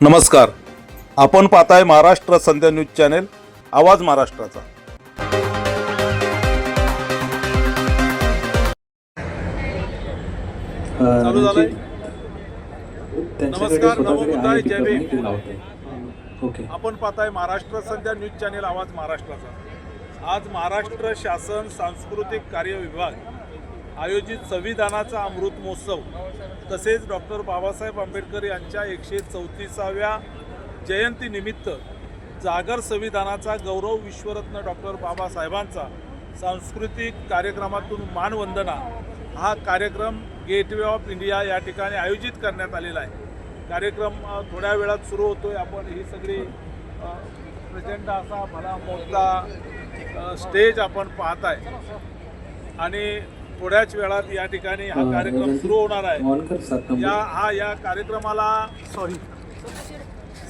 नमस्कार. आपण पाहताय महाराष्ट्र संध्या न्यूज चॅनेल आवाज महाराष्ट्राचा. चालू झालंय? नमस्कार नमस्कार, नमो बुद्धाय, जय भीम. ओके. आपण पाहताय महाराष्ट्र संध्या न्यूज चॅनेल आवाज महाराष्ट्राचा. आज महाराष्ट्र शासन सांस्कृतिक कार्य विभाग आयोजित संविधानाचा अमृत महोत्सव. तसेच डॉक्टर बाबासाहेब आंबेडकर यांच्या एकशे चौतीसाव्या जयंतीनिमित्त जागर संविधानाचा गौरव विश्वरत्न डॉक्टर बाबासाहेबांचा सांस्कृतिक कार्यक्रमातून मानवंदना हा कार्यक्रम गेटवे ऑफ इंडिया या ठिकाणी आयोजित करण्यात आलेला आहे. कार्यक्रम थोड्या वेळात सुरू होतो आहे आपण ही सगळी प्रचंड असा भला मोठा स्टेज आपण पाहत आहे आणि थोड्याच वेळात या ठिकाणी हा कार्यक्रम सुरू होणार आहे. या हा या कार्यक्रमाला सॉरी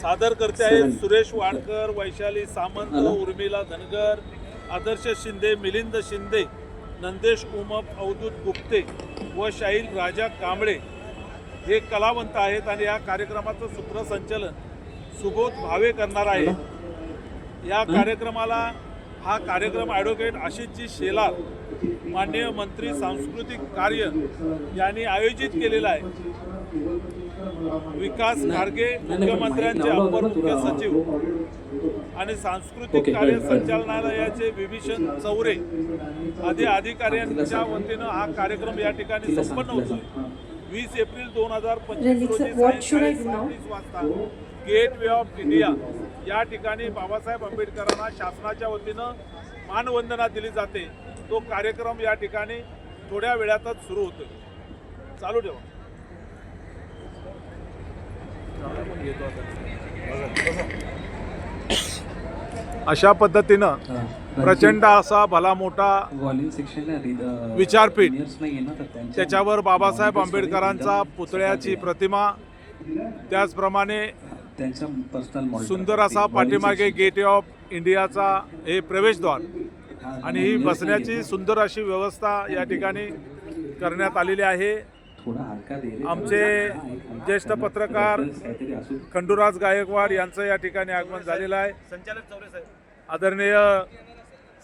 सादर करते आहेत Seven. सुरेश वाडकर वैशाली सामंत? उर्मिला धनगर आदर्श शिंदे मिलिंद शिंदे नंदेश उमप अवधूत गुप्ते व शाहील राजा कांबळे हे कलावंत आहेत आणि या कार्यक्रमाचं सूत्रसंचालन सुबोध भावे करणार आहे. या कार्यक्रमाला हा कार्यक्रम ॲडव्होकेट आशिषजी शेलार माननीय मंत्री सांस्कृतिक कार्य यांनी आयोजित केलेला आहे विकास खारगे मुख्यमंत्र्यांचे अपर मुख्य. सचिव आणि सांस्कृतिक कार्य. संचालनालयाचे विभीषण चौरे आदी अधिकाऱ्यांच्या वतीनं हा कार्यक्रम या ठिकाणी संपन्न तिला होतोय सांग. हां. वीस एप्रिल दोन हजार पंचवीस रोजी? 7:30 वाजता गेट वे ऑफ इंडिया या ठिकाणी बाबासाहेब आंबेडकरांना शासनाच्या वतीनं मानवंदना दिली जाते तो कार्यक्रम या ठिकाणी थोड्या वेळातच सुरू होतोय चालू ठेवा अशा पद्धतीनं हां. प्रचंड असा भला मोठा विचारपीठ. त्याच्यावर बाबासाहेब आंबेडकरांचा पुतळ्याची प्रतिमा त्याचप्रमाणे सुंदर असा पाठीमागे गेट ऑफ इंडियाचा हे प्रवेशद्वार आणि ही बसण्याची सुंदर अशी व्यवस्था या ठिकाणी करण्यात आलेली आहे. आमचे ज्येष्ठ पत्रकार खंडूराज गायकवाड यांचं या ठिकाणी आगमन झालेलं आहे. संचालक चौरे साहेब. आदरणीय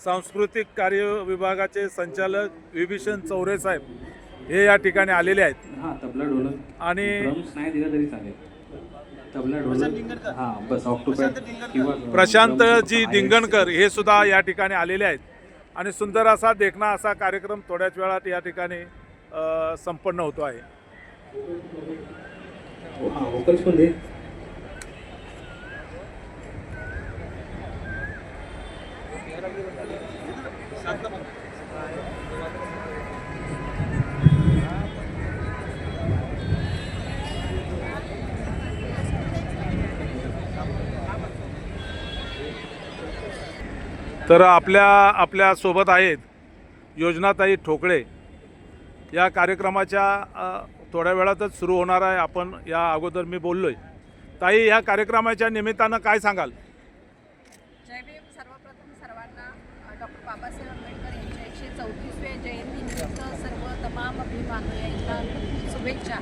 सांस्कृतिक कार्य विभागाचे संचालक विभीषण चौरे साहेब हे या ठिकाणी आलेले आहेत. हा आणि हा किंवा प्रशांतजी डिंगणकर हे सुद्धा या ठिकाणी आलेले आहेत. आणि सुंदर असा देखणा असा कार्यक्रम थोड्याच वेळात या ठिकाणी संपन्न होतो आहे. हो, तर आपल्या आपल्यासोबत आहेत योजनाताई ठोकळे. या कार्यक्रमाच्या थोड्या वेळातच सुरू होणार आहे आपण या अगोदर मी बोललो आहे ताई या कार्यक्रमाच्या निमित्तानं काय सांगाल? जय भीम. सर्वप्रथम सर्वांना डॉक्टर बाबासाहेब आंबेडकर यांच्या एकशे चौतीसव्या जयंतीनिमित्त सर्व तमाम अभिमानुयांना शुभेच्छा.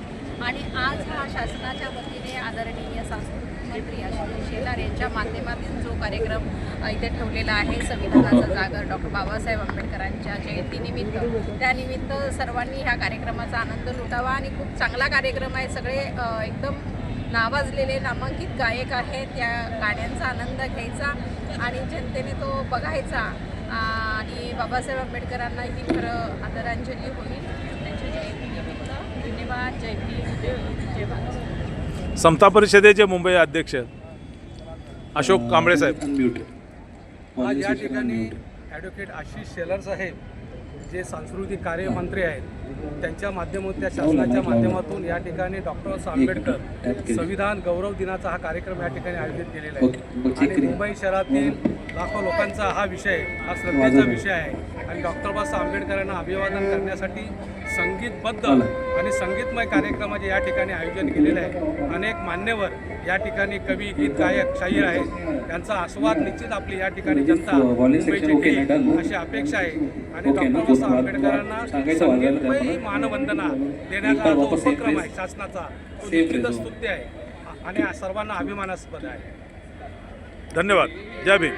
आणि आज हा शासनाच्या वतीने आदरणीय सांस्कृतिक मंत्री अशोक शेलार यांच्या माध्यमातून जो कार्यक्रम इथे ठेवलेला आहे संविधानाचा जागर डॉक्टर बाबासाहेब आंबेडकरांच्या जयंतीनिमित्त. त्यानिमित्त सर्वांनी ह्या कार्यक्रमाचा आनंद लुटावा आणि खूप चांगला कार्यक्रम आहे. सगळे एकदम नावाजलेले नामांकित गायक आहेत. त्या गाण्यांचा आनंद घ्यायचा आणि जनतेने तो बघायचा. आणि बाबासाहेब आंबेडकरांना ही खरं आदरांजली होईल. जय भीम जय समता परिषदेचे मुंबई अध्यक्ष अशोक कांबळे साहेब. आज या ठिकाणी ॲडव्होकेट आशिष शेलार साहेब जे सांस्कृतिक कार्यमंत्री आहेत त्यांच्या माध्यमातून त्या शासनाच्या माध्यमातून या ठिकाणी डॉक्टर बाबासाहेब आंबेडकर संविधान गौरव दिनाचा हा कार्यक्रम या ठिकाणी आयोजित केलेला आहे. आणि. मुंबई शहरातील लाखो लोकांचा हा विषय हा श्रद्धेचा विषय आहे. आणि डॉक्टर बाबासाहेब आंबेडकरांना अभिवादन करण्यासाठी संगीतबद्ध आणि संगीतमय कार्यक्रमाचे या ठिकाणी आयोजन केलेले आहे अनेक मान्यवर या ठिकाणी कवी गीत गायक शाहीर आहेत त्यांचा आस्वाद निश्चित आपली या ठिकाणी जनता मुंबईची घेईल ना? अशी अपेक्षा आहे आणि डॉक्टर बाबासाहेब आंबेडकरांना संगीतमय. मानवंदना देण्याचा जो उपक्रम आहे. शासनाचा तो निश्चितच place. स्तुत्य आहे आणि सर्वांना अभिमानास्पद आहे धन्यवाद जय भीम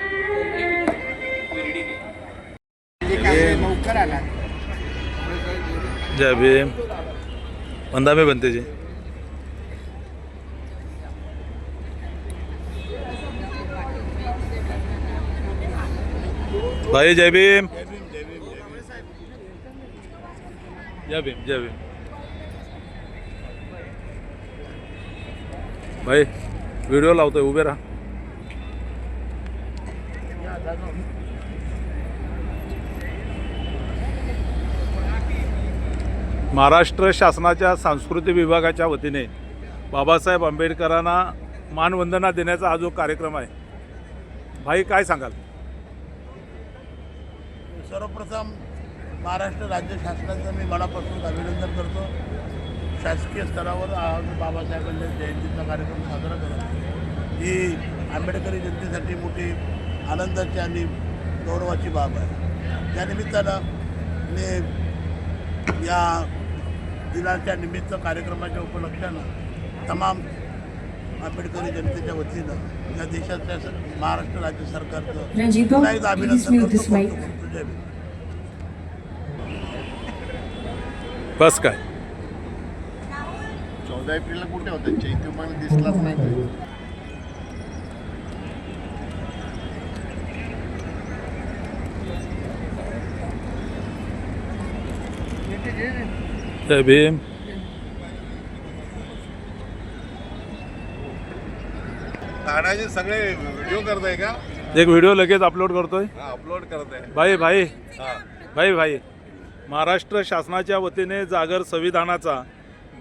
जय भीम वंदा में बनते जी। भाई जय भीम जय भीम जय भीम भाई व्हिडिओ लावतोय उभे राहा। महाराष्ट्र शासनाच्या सांस्कृतिक विभागाच्या वतीने बाबासाहेब आंबेडकरांना मानवंदना देण्याचा हा जो कार्यक्रम आहे भाई काय सांगाल? सर्वप्रथम महाराष्ट्र राज्य शासनाचं मी मनापासून अभिनंदन करतो. शासकीय स्तरावर आज बाबासाहेबांच्या जयंतीचा कार्यक्रम साजरा करत ही आंबेडकरी जनतेसाठी मोठी आनंदाची आणि गौरवाची बाब आहे. त्यानिमित्तानं मी या दिनाच्या निमित्त कार्यक्रमाच्या उपलक्षानं तमाम आंबेडकरी जनतेच्या वतीनं या देशाच्या महाराष्ट्र राज्य सरकारचं पुन्हा एकदा अभिनंदन करतो. जय. बस काय चौदा एप्रिलला कुठे होतं पण दिसलाच नाही तो. जय भीम सगळे व्हिडिओ करताय का? एक व्हिडिओ लगेच अपलोड करतोय. अपलोड करताय. भाई भाई. भाई भाई. महाराष्ट्र शासनाच्या वतीने जागर संविधानाचा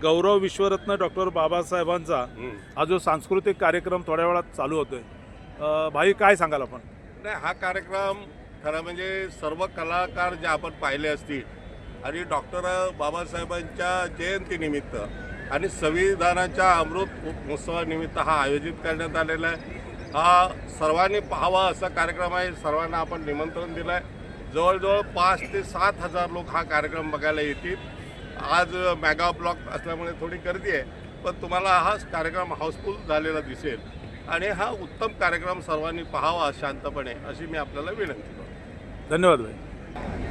गौरव विश्वरत्न डॉक्टर बाबासाहेबांचा हा जो सांस्कृतिक कार्यक्रम थोड्या वेळात चालू होतोय. भाई काय सांगाल आपण? नाही हा कार्यक्रम खरं म्हणजे सर्व कलाकार जे आपण पाहिले असतील आणि डॉक्टर बाबासाहेबांच्या जयंतीनिमित्त आणि संविधानाच्या अमृत महोत्सवानिमित्त हा आयोजित करण्यात आलेला आहे. हा सर्वांनी पाहावा असा कार्यक्रम आहे. सर्वांना आपण निमंत्रण दिलं आहे जवळजवळ पाच ते सात हजार लोक हा कार्यक्रम बघायला येतील. आज मॅगा ब्लॉक असल्यामुळे थोडी गर्दी आहे पण तुम्हाला हा कार्यक्रम हाऊसफुल झालेला दिसेल. आणि हा उत्तम कार्यक्रम सर्वांनी पाहावा शांतपणे अशी मी आपल्याला विनंती करतो. धन्यवाद भाई.